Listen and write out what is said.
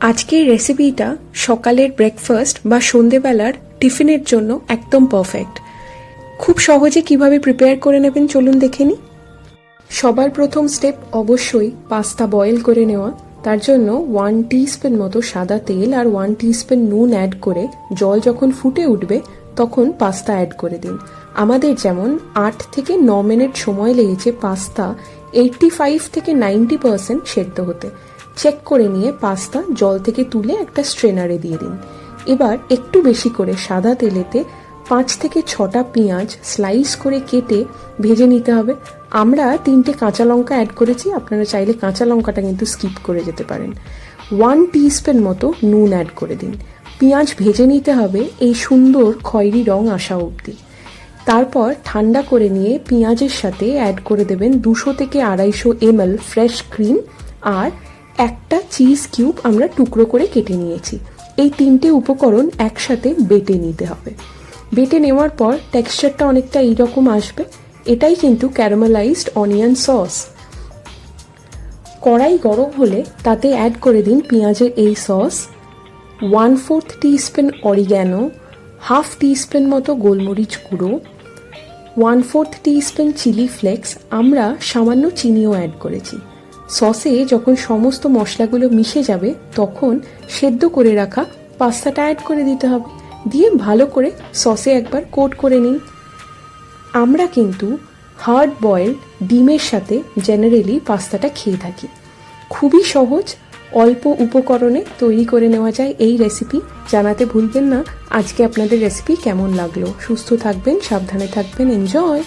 আজকের রেসিপিটা সকালের ব্রেকফাস্ট বা সন্ধেবেলার টিফিনের জন্য একদম পারফেক্ট খুব সহজে কীভাবে প্রিপেয়ার করে নেবেন চলুন দেখে নিই। সবার প্রথম স্টেপ অবশ্যই পাস্তা বয়েল করে নেওয়া। তার জন্য ওয়ান টিস্পুন মতো সাদা তেল আর ওয়ান টিস্পুন নুন অ্যাড করে জল যখন ফুটে উঠবে, তখন পাস্তা অ্যাড করে দিন। আমাদের যেমন আট থেকে ন মিনিট সময় লেগেছে পাস্তা এইটটি ফাইভ থেকে নাইনটি পার্সেন্ট সেদ্ধ হতে। চেক করে নিয়ে পাস্তা জল থেকে তুলে একটা স্ট্রেনারে দিয়ে দিন। এবার একটু বেশি করে সাদা তেলেতে পাঁচ থেকে ছটা পেঁয়াজ স্লাইস করে কেটে ভেজে নিতে হবে। আমরা তিনটে কাঁচা লঙ্কা অ্যাড করেছি, আপনারা চাইলে কাঁচা লঙ্কাটা কিন্তু স্কিপ করে যেতে পারেন। ওয়ান টিস্পুন মতো নুন অ্যাড করে দিন। পেঁয়াজ ভেজে নিতে হবে, এই সুন্দর খয়েরি রং আসা অবধি। তারপর ঠান্ডা করে নিয়ে পেঁয়াজের সাথে অ্যাড করে দেবেন দুশো থেকে আড়াইশো এমএল ফ্রেশ ক্রিম আর একটা চিজ কিউব আমরা টুকরো করে কেটে নিয়েছি। এই তিনটে উপকরণ একসাথে বেটে নিতে হবে। বেটে নেওয়ার পর টেক্সচারটা অনেকটা এইরকম আসবে। এটাই কিন্তু ক্যারামেলাইজড অনিয়ন সস কড়াই গরম হলে তাতে অ্যাড করে দিন পেঁয়াজের এই sauce one fourth teaspoon oregano half teaspoon মতো গোলমরিচ গুঁড়ো one fourth teaspoon chilli flakes আমরা সামান্য চিনিও অ্যাড করেছি। সসে যখন সমস্ত মশলাগুলো মিশে যাবে, তখন সেদ্ধ করে রাখা পাস্তাটা অ্যাড করে দিতে হবে। দিয়ে ভালো করে সসে একবার কোট করে নিন। আমরা কিন্তু হার্ড বয়েল ডিমের সাথে জেনারেলি পাস্তাটা খেয়ে থাকি। খুবই সহজ, অল্প উপকরণে তৈরি করে নেওয়া যায় এই রেসিপি জানাতে ভুলবেন না। আজকে আপনাদের রেসিপি কেমন লাগল? সুস্থ থাকবেন, সাবধানে থাকবেন এনজয়